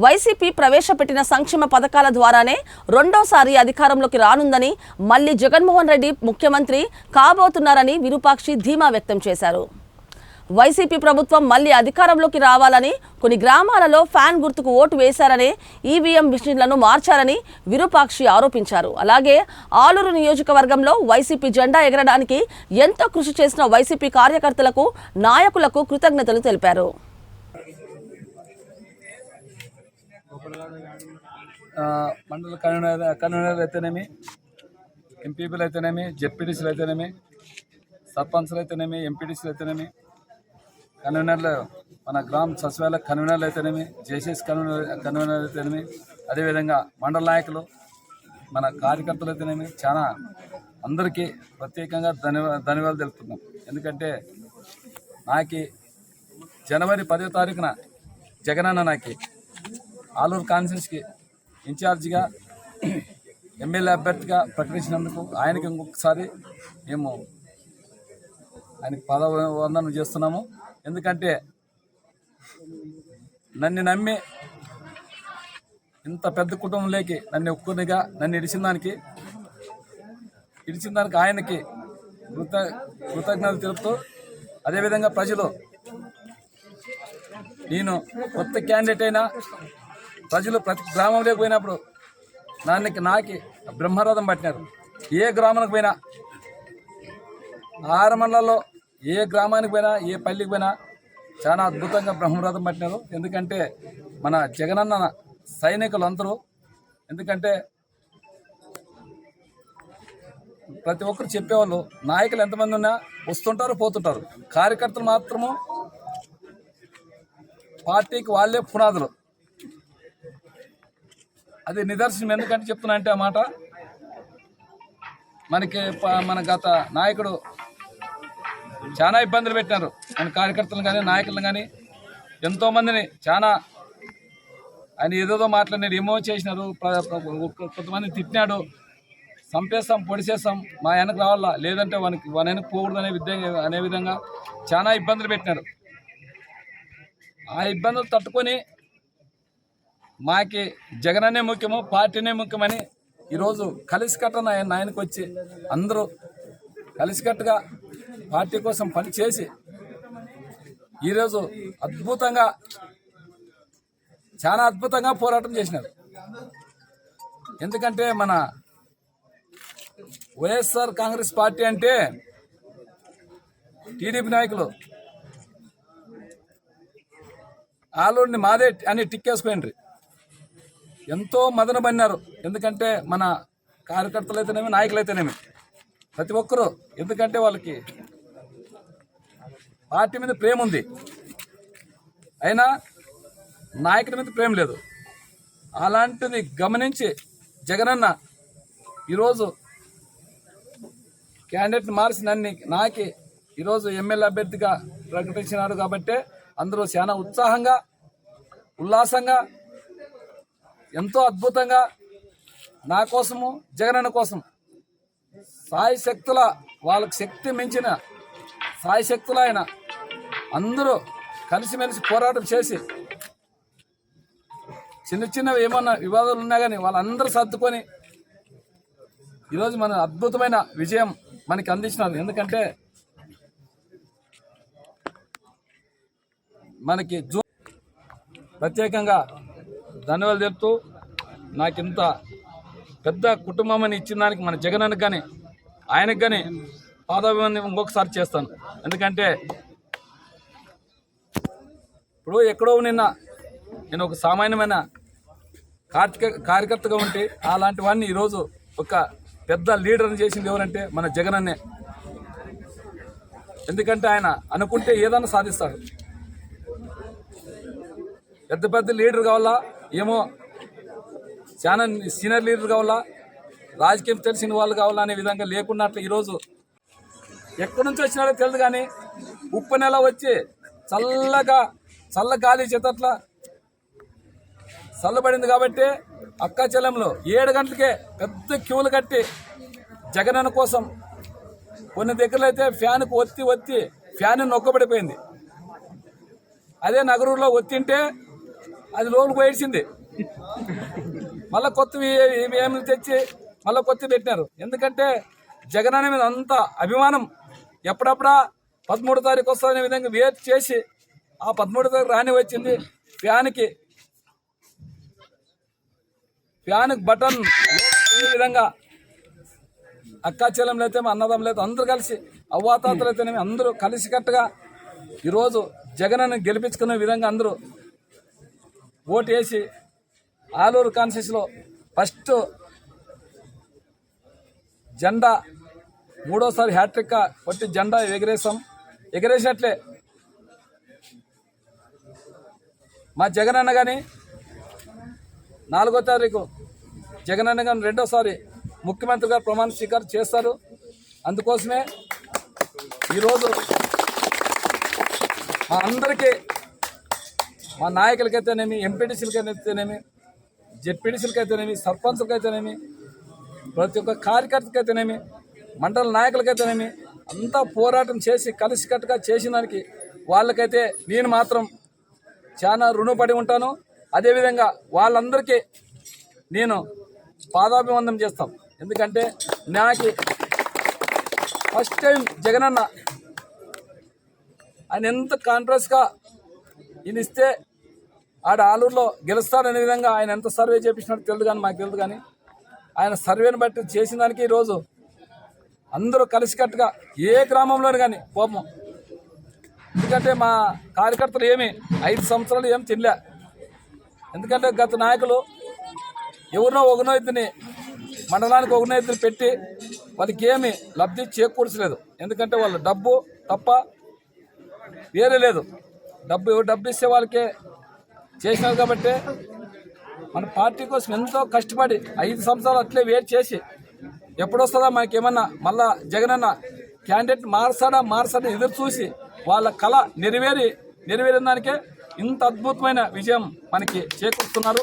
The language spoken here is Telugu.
వైసీపీ ప్రవేశపెట్టిన సంక్షేమ పథకాల ద్వారానే రెండోసారి అధికారంలోకి రానుందని మళ్ళీ జగన్మోహన్ రెడ్డి ముఖ్యమంత్రి కాబోతున్నారని విరూపాక్షి ధీమా వ్యక్తం చేశారు. వైసీపీ ప్రభుత్వం మళ్ళీ అధికారంలోకి రావాలని కొన్ని గ్రామాలలో ఫ్యాన్ గుర్తుకు ఓటు వేశారని ఈవీఎం మిషన్లను మార్చారని విరూపాక్షి ఆరోపించారు. అలాగే ఆలూరు నియోజకవర్గంలో వైసీపీ జెండా ఎగరడానికి ఎంతో కృషి చేసిన వైసీపీ కార్యకర్తలకు నాయకులకు కృతజ్ఞతలు తెలిపారు ఆ, మండల కన్వీనర్ కన్వీనర్లు అయితేనేమి ఎంపీపీలు అయితేనేమి జెడ్పీటీసీలు అయితేనేమి సర్పంచ్లు అయితేనేమి ఎంపీటీసీలు అయితేనేమి కన్వీనర్లు మన గ్రామ సచివాలయ కన్వీనర్లు అయితేనేమి జేసీఎస్ కన్వీనర్ కన్వీనర్లు అయితేనేమి అదేవిధంగా మండల నాయకులు మన కార్యకర్తలు అయితేనేమి చాలా అందరికీ ప్రత్యేకంగా ధన్యవా ధన్యవాదాలు తెలుపుతున్నాం. ఎందుకంటే నాకి జనవరి పదో తారీఖున జగనన్న నాకి ఆలూరు కాన్స్టిట్యూన్స్కి ఇన్ఛార్జిగా ఎమ్మెల్యే అభ్యర్థిగా ప్రకటించినందుకు ఆయనకి ఇంకొకసారి మేము ఆయనకి పదవ వందనం చేస్తున్నాము. ఎందుకంటే నన్ను నమ్మి ఇంత పెద్ద కుటుంబంలోకి నన్ను ఒక్కరినిగా నన్ను ఇడిచిన దానికి ఇడిచిన దానికి ఆయనకి కృత కృతజ్ఞతలు తెలుపుతూ అదేవిధంగా ప్రజలు నేను కొత్త క్యాండిడేట్ అయినా ప్రజలు ప్రతి గ్రామంలోకి పోయినప్పుడు నాన్నకి నాకి బ్రహ్మరథం పట్టినారు. ఏ గ్రామానికి పోయినా ఆరు మండలాల్లో ఏ గ్రామానికి పోయినా ఏ పల్లికి పోయినా చాలా అద్భుతంగా బ్రహ్మరథం పట్టినారు. ఎందుకంటే మన జగనన్న సైనికులు అందరూ ఎందుకంటే ప్రతి ఒక్కరు చెప్పేవాళ్ళు నాయకులు ఎంతమంది ఉన్నా వస్తుంటారు పోతుంటారు. కార్యకర్తలు మాత్రము పార్టీకి వాళ్ళే పునాదులు. అది నిదర్శనం ఎందుకంటే చెప్తున్నా అంటే ఆ మాట. మనకి ప- మన గత నాయకుడు చాలా ఇబ్బందులు పెట్టినారు. మన కార్యకర్తలు కానీ నాయకులను కానీ ఎంతోమందిని చాలా ఆయన ఏదేదో మాట్లాడినాడు ఏమో చేసినారు. కొంతమంది తిట్టినాడు. చంపేస్తాం పొడిచేస్తాం. మా వెనక రావాలా? లేదంటే వానికి వాని వెనక పోకూడదు అనే విధంగా అనే విధంగా చాలా ఇబ్బందులు పెట్టినారు. ఆ ఇబ్బందులు తట్టుకొని మాకి జగననే ముఖ్యము పార్టీనే ముఖ్యమని ఈరోజు కలిసికట్ట ఆయన ఆయనకు వచ్చి అందరూ కలిసికట్టుగా పార్టీ కోసం పని చేసి ఈరోజు అద్భుతంగా చాలా అద్భుతంగా పోరాటం చేసినారు. ఎందుకంటే మన వైఎస్ఆర్ కాంగ్రెస్ పార్టీ అంటే టీడీపీ నాయకులు ఆలూరిని మాదే అని టిక్కేసుకుపోయిండ్రి ఎంతో మదనబడినారు ఎందుకంటే మన కార్యకర్తలు అయితేనేమి నాయకులు అయితేనేమి ప్రతి ఒక్కరూ ఎందుకంటే వాళ్ళకి పార్టీ మీద ప్రేమ ఉంది. అయినా నాయకుడి మీద ప్రేమ లేదు. అలాంటిది గమనించి జగనన్న ఈరోజు క్యాండిడేట్ని మార్చి నన్ను నాకి ఈరోజు ఎమ్మెల్యే అభ్యర్థిగా ప్రకటించినారు కాబట్టి అందరూ చాలా ఉత్సాహంగా ఉల్లాసంగా ఎంతో అద్భుతంగా నా కోసము జగనన్న కోసం సాయి శక్తుల వాళ్ళకి శక్తి మించిన సాయి శక్తుల ఆయన అందరూ కలిసిమెలిసి పోరాటం చేసి చిన్న చిన్నవి ఏమన్నా వివాదాలు ఉన్నా కానీ వాళ్ళందరూ సర్దుకొని ఈరోజు మన అద్భుతమైన విజయం మనకి అందించినారు ఎందుకంటే మనకి జూ ప్రత్యేకంగా ధన్యవాదాలు చెప్తూ నాకు ఇంత పెద్ద కుటుంబం అని ఇచ్చిన దానికి మన జగనన్నకు కానీ ఆయనకు కానీ పాదాభివందనం ఇంకొకసారి చేస్తాను. ఎందుకంటే ఇప్పుడు ఎక్కడో నిన్న నేను ఒక సామాన్యమైన కార్తిక కార్యకర్తగా ఉంటే అలాంటి వాడిని ఈరోజు ఒక పెద్ద లీడర్ని చేసింది ఎవరంటే మన జగనన్నే ఎందుకంటే ఆయన అనుకుంటే ఏదైనా సాధిస్తాడు. పెద్ద పెద్ద లీడర్ కావాలా? ఏమో చాలా సీనియర్ లీడర్ కావాలా రాజకీయం తెలిసిన వాళ్ళు కావాలా అనే విధంగా లేకున్నట్లు ఈరోజు ఎక్కడి నుంచి వచ్చినాడో తెలియదు కానీ ఉప్పు నెల వచ్చి చల్లగా చల్ల గాలి చేతట్ల చల్లబడింది కాబట్టి అక్క ఏడు గంటలకే పెద్ద క్యూలు కట్టి జగనన్న కోసం కొన్ని దగ్గరలో అయితే ఫ్యాన్కు ఒత్తి ఒత్తి ఫ్యాన్ నొక్కబడిపోయింది. అదే నగరంలో ఒత్తింటే అది లోన్ పోయించింది మళ్ళీ కొత్తవి ఏమి తెచ్చి మళ్ళీ కొత్త పెట్టినారు. ఎందుకంటే జగన్ అనే మీద అంత అభిమానం ఎప్పుడప్పుడా పదమూడు తారీఖు వస్తుందనే విధంగా వేట్ చేసి ఆ పదమూడు తారీఖు రాని వచ్చింది. ఫ్యాన్కి ఫ్యాన్కి బటన్ ఈ విధంగా అక్కా చెల్లెంలు అన్నదం లేదు అందరూ కలిసి అవ్వాతాతలు అయితేనేమి అందరూ కలిసికట్టుగా ఈరోజు జగనని గెలిపించుకునే విధంగా అందరూ ఓటు వేసి ఆలూరు కాన్సెస్లో ఫస్ట్ జెండా మూడోసారి హ్యాట్రిక్ కొట్టి జెండా ఎగిరేసాం ఎగిరేసినట్లే మా జగన్ అన్న కానీ నాలుగో తారీఖు జగన్ అన్న కానీ రెండోసారి ముఖ్యమంత్రిగా ప్రమాణ స్వీకారం చేస్తారు అందుకోసమే ఈరోజు మా అందరికీ మా నాయకులకైతేనేమి ఎంపీటీసీలకైతేనేమి జెడ్పీటీసీలకైతేనేమి సర్పంచులకైతేనేమి ప్రతి ఒక్క కార్యకర్తకైతేనేమి మండల నాయకులకైతేనేమి అంతా పోరాటం చేసి కలిసికట్టుగా చేసిన దానికి వాళ్ళకైతే నేను మాత్రం చాలా రుణపడి ఉంటాను. అదేవిధంగా వాళ్ళందరికీ నేను పాదాభివందనం చేస్తాం ఎందుకంటే నాకు ఫస్ట్ టైం జగనన్న ఆయన ఎంత కాన్ఫిడెన్స్గా ఈయన ఇస్తే ఆడ ఆలూరులో గెలుస్తాడనే విధంగా ఆయన ఎంత సర్వే చేపించినట్టు తెలియదు కానీ మాకు తెలియదు కానీ ఆయన సర్వేని బట్టి చేసిన దానికి ఈరోజు అందరూ కలిసికట్టుగా ఏ గ్రామంలోని కానీ కోపం. ఎందుకంటే మా కార్యకర్తలు ఏమి ఐదు సంవత్సరాలు ఏం తినలే. ఎందుకంటే గత నాయకులు ఎవరినో ఒకనో ఇద్దరిని మండలానికి ఒకనో ఇద్దరిని పెట్టి వాళ్ళకి ఏమి లబ్ధి చేకూర్చలేదు. ఎందుకంటే వాళ్ళ డబ్బు తప్ప వేరే లేదు. డబ్బు డబ్బు ఇచ్చే వాళ్ళకే చేసినారు కాబట్టి మన పార్టీ కోసం ఎంతో కష్టపడి ఐదు సంవత్సరాలు అట్లే వెయిట్ చేసి ఎప్పుడొస్తుందా మనకేమన్నా ఏమన్నా మళ్ళా జగనన్న క్యాండిడేట్ మార్చాడా మార్చాడా ఎదురు చూసి వాళ్ళ కళ నెరవేరి నెరవేరిన దానికే ఇంత అద్భుతమైన విజయం మనకి చేకూరుస్తున్నారు.